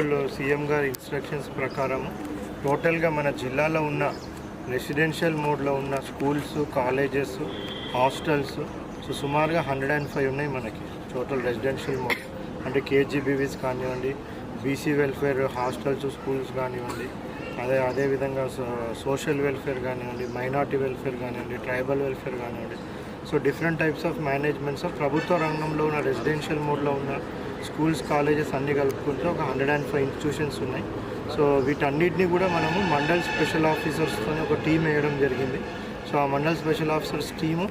ఇప్పుడు సీఎం గారి ఇన్స్ట్రక్షన్స్ ప్రకారం టోటల్గా మన జిల్లాలో ఉన్న రెసిడెన్షియల్ మోడ్లో ఉన్న స్కూల్స్ కాలేజెస్ హాస్టల్స్ సో సుమారుగా హండ్రెడ్ అండ్ ఫైవ్ ఉన్నాయి మనకి టోటల్ రెసిడెన్షియల్ మోడ్ అంటే కేజీబీవీస్ కానివ్వండి బీసీ వెల్ఫేర్ హాస్టల్స్ స్కూల్స్ కానివ్వండి అదే అదేవిధంగా సో- సోషల్ వెల్ఫేర్ కానివ్వండి మైనార్టీ వెల్ఫేర్ కానివ్వండి ట్రైబల్ వెల్ఫేర్ కానివ్వండి. So different types of managements ప్రభుత్వ రంగంలో ఉన్న రెసిడెన్షియల్ మోడ్లో ఉన్న స్కూల్స్ కాలేజెస్ అన్నీ కలుపుకుంటే ఒక హండ్రెడ్ అండ్ ఫైవ్ ఇన్స్టిట్యూషన్స్ ఉన్నాయి. సో వీటన్నిటిని కూడా మనము మండల్ స్పెషల్ ఆఫీసర్స్తో ఒక టీం వేయడం జరిగింది. సో ఆ mandal special officers team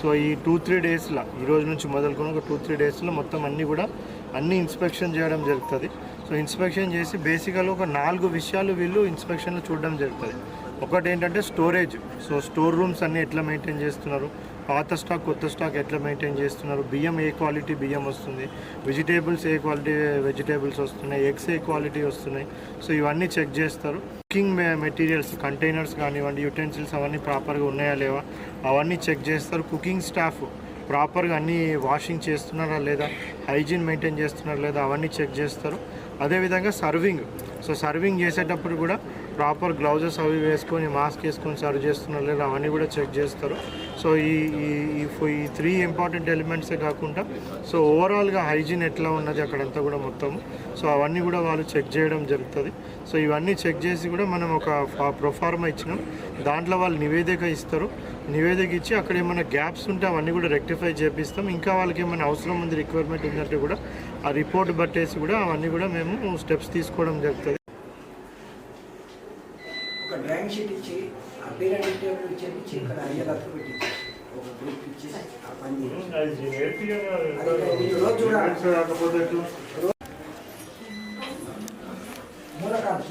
so ఈ టూ త్రీ డేస్లో ఈ రోజు నుంచి మొదలుకొని ఒక టూ త్రీ డేస్లో మొత్తం అన్నీ కూడా అన్ని ఇన్స్పెక్షన్ చేయడం జరుగుతుంది. సో ఇన్స్పెక్షన్ చేసి బేసికల్గా ఒక నాలుగు విషయాలు వీళ్ళు ఇన్స్పెక్షన్లో చూడడం జరుగుతుంది. ఒకటి ఏంటంటే స్టోరేజ్ సో స్టోర్ రూమ్స్ అన్నీ ఎట్లా మెయింటైన్ చేస్తున్నారు? పాత స్టాక్ కొత్త స్టాక్ ఎట్లా మెయింటైన్ చేస్తున్నారు? బియ్యం ఏ క్వాలిటీ బియ్యం వస్తుంది? వెజిటేబుల్స్ ఏ క్వాలిటీ వెజిటేబుల్స్ వస్తున్నాయి? ఎగ్స్ ఏ క్వాలిటీ వస్తున్నాయి? సో ఇవన్నీ చెక్ చేస్తారు. కుకింగ్ మెటీరియల్స్ కంటైనర్స్ కానివ్వండి యుటెన్సిల్స్ అవన్నీ ప్రాపర్గా ఉన్నాయా లేవా? అవన్నీ చెక్ చేస్తారు. కుకింగ్ స్టాఫ్ ప్రాపర్గా అన్నీ వాషింగ్ చేస్తున్నారా లేదా? హైజీన్ మెయింటైన్ చేస్తున్నారా లేదా? అవన్నీ చెక్ చేస్తారు. అదేవిధంగా సర్వింగ్ సో సర్వింగ్ చేసేటప్పుడు కూడా ప్రాపర్ గ్లౌజెస్ అవి వేసుకొని మాస్క్ వేసుకొని సర్వ్ చేస్తున్నారు లేదా? అవన్నీ కూడా చెక్ చేస్తారు. సో ఈ ఈ త్రీ ఇంపార్టెంట్ ఎలిమెంట్సే కాకుండా సో ఓవరాల్గా హైజీన్ ఎట్లా ఉన్నది అక్కడంతా కూడా మొత్తం సో అవన్నీ కూడా వాళ్ళు చెక్ చేయడం జరుగుతుంది. సో ఇవన్నీ చెక్ చేసి కూడా మనం ఒక ప్రొఫార్మా ఇచ్చినాం. దాంట్లో వాళ్ళు నివేదిక ఇస్తారు. నివేదిక ఇచ్చి అక్కడ ఏమైనా గ్యాప్స్ ఉంటే అవన్నీ కూడా రెక్టిఫై చేపిస్తాం. ఇంకా వాళ్ళకి ఏమైనా అవసరం ఉంది రిక్వైర్మెంట్ ఉందంటే కూడా ఆ రిపోర్ట్ బట్టేసి కూడా అవన్నీ కూడా మేము స్టెప్స్ తీసుకోవడం జరుగుతుంది. ఒక డ్రాయింగ్ షీట్ ఇచ్చి ఆ పీరియడ్ ఇక్కడ అయ్యేటట్టు పెట్టి ఒక గ్రూప్ ఇచ్చి ఆ పని చేయించి. మూలకాలు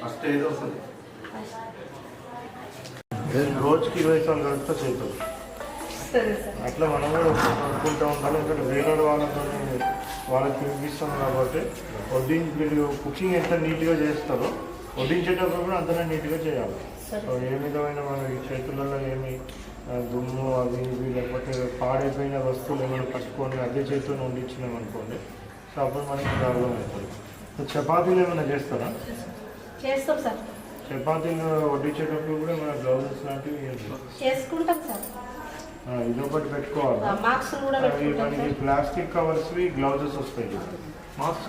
ఫస్ట్ ఏదో వస్తుంది రోజుకి ఇరవై సార్లు కలుపుతా అట్లా మనం కూడా అనుకుంటా ఉండాలి ఎందుకంటే వేరే వాళ్ళతో వాళ్ళకి తినిపిస్తాం కాబట్టి వడ్డించి వీళ్ళు కుకింగ్ ఎంత నీట్గా చేస్తారో వడ్డించేటప్పుడు కూడా అంతనే నీట్గా చేయాలి. సో ఏ విధమైన మన చేతులలో ఏమి దుమ్ము అవి ఇవి లేకపోతే పాడైపోయిన వస్తువులు ఏమైనా పట్టుకొని అదే చేతితో వండించినాం అనుకోండి సో అప్పుడు మనకి ప్రాబ్లం అవుతుంది. సో చపాతీలు ఏమైనా చేస్తారా? చేస్తాం సార్. చపాతీలు వడ్డించేటప్పుడు కూడా మన గ్లౌజెస్ లాంటివి. చేసుకుంటాం సార్. ఆ, ఇదొకటి పెట్టుకోవాలి. మనకి ప్లాస్టిక్ కవర్స్ గ్లౌజెస్ వస్తాయి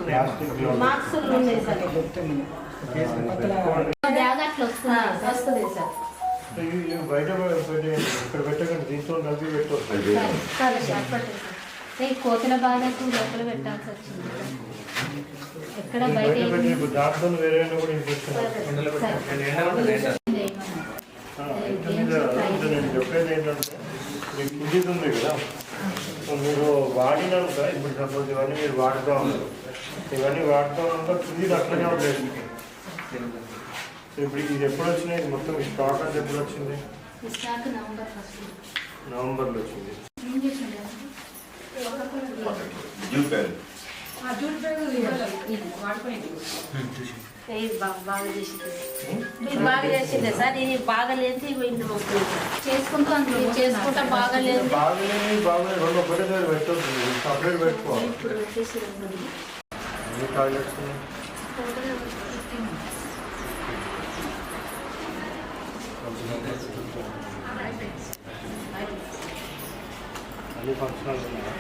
ప్లాస్టిక్ గ్లౌజెస్ బయట ఇక్కడ పెట్టకండి. దీంతో నవ్వి పెట్టవచ్చు సరే సార్. పెట్టండి సార్. ఈ కోతుల బాధకు లోపల పెట్టాల్సి వచ్చింది. ఎక్కడ బయట దాంట్లో చెప్పేది ఏంటంటే మీకు కిందిది ఉంది కదా. మీరు వాడినాక ఇప్పుడు సపోజ్ ఇవన్నీ మీరు వాడుతూ ఉన్నారు. ఇవన్నీ వాడుతూ ఉన్నాక కిందిది అట్లనే ఉండేది సో ఇప్పుడు ఇది ఎప్పుడు వచ్చినాయి? మొత్తం ఈ స్టాక్ అంతా ఎప్పుడు వచ్చింది? ఈ స్టాక్ నవంబర్ ఫస్ట్ నవంబర్లో వచ్చింది. చేసిండే ఇది బా- బాగా చేసింది మీరు బాగా చేసిందే సార్ ఇది బాగా లేదు ఇంటి వస్తుంది చేసుకుంటూ బాగా లేదు? అన్ని ఫంక్షనాలు ఉన్నాయా?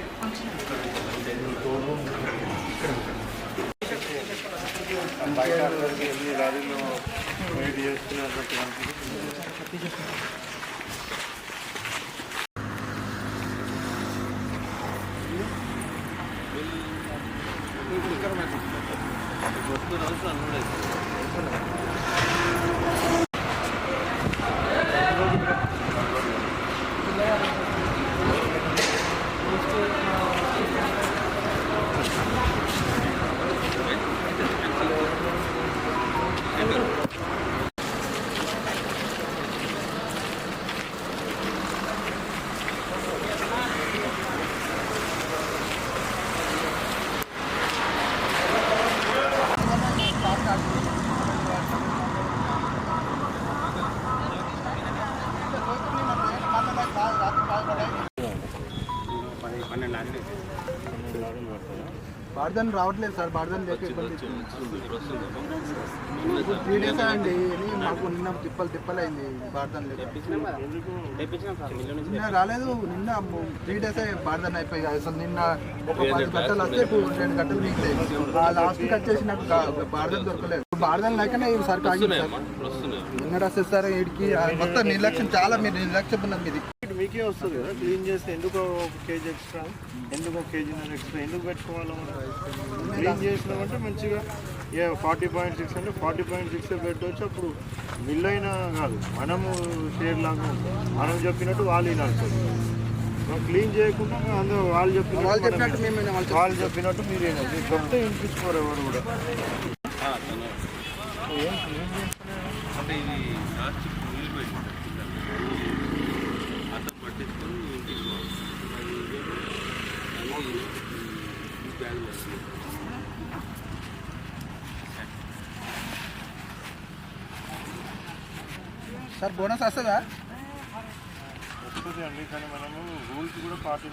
బయట ఎన్ని లారీలు వెయిట్ చేస్తున్నటువంటి వస్తువులు అవసరం ఉండదు బార్దన్ రావట్లేదు సార్ బార్దన్ త్రీ డేస్ అండి మాకు నిన్న తిప్పలు తిప్పలు అయింది బార్దన్ సార్ నిన్న రాలేదు నిన్న త్రీ డేస్ బార్దన్ అయిపోయి అసలు నిన్న ఒక పది గంటలు వస్తే ఇప్పుడు రెండు గంటలు మిగిలితే ఆ లాస్ట్కి వచ్చేసి నాకు బార్దన్ దొరకలేదు. బార్దన్ లేకనే ఈసారి కాగింది సార్. ఇప్పుడు వస్తున్నాయి నిన్న వస్తే సార్ వీడికి. మొత్తం నిర్లక్ష్యం చాలా మీరు నిర్లక్ష్యం ఉన్నది మీది. మీకే వస్తుంది కదా క్లీన్ చేస్తే ఎందుకు ఒక కేజీ ఎక్స్ట్రా? ఎందుకు ఒక కేజీ ఎక్స్ట్రా? ఎందుకు పెట్టుకోవాలి క్లీన్ చేసినామంటే మంచిగా ఏ ఫార్టీ పాయింట్ సిక్స్ అంటే ఫార్టీ పాయింట్ సిక్స్ పెట్టవచ్చు అప్పుడు మిల్ అయినా కాదు. మనము షేర్ లాగా. మనం చెప్పినట్టు వాళ్ళు వినాల్సింది. మనం క్లీన్ చేయకుండా అందరూ వాళ్ళు చెప్పినట్టు వాళ్ళు చెప్పినట్టు మీరు చెప్తే వినిపించుకోరు ఎవరు కూడా ఆ, తను ఏం క్లీన్ చేస్తూనే అంటే లాస్ట్ నీళ్ళు పెట్టింది అతను పట్టించుకొని ఇంటికి బ్యాగ్ వస్తుంది సార్ బోనస్ వస్తుందా? వస్తుంది అండి కానీ మనము రూల్స్ కూడా పాటించాలి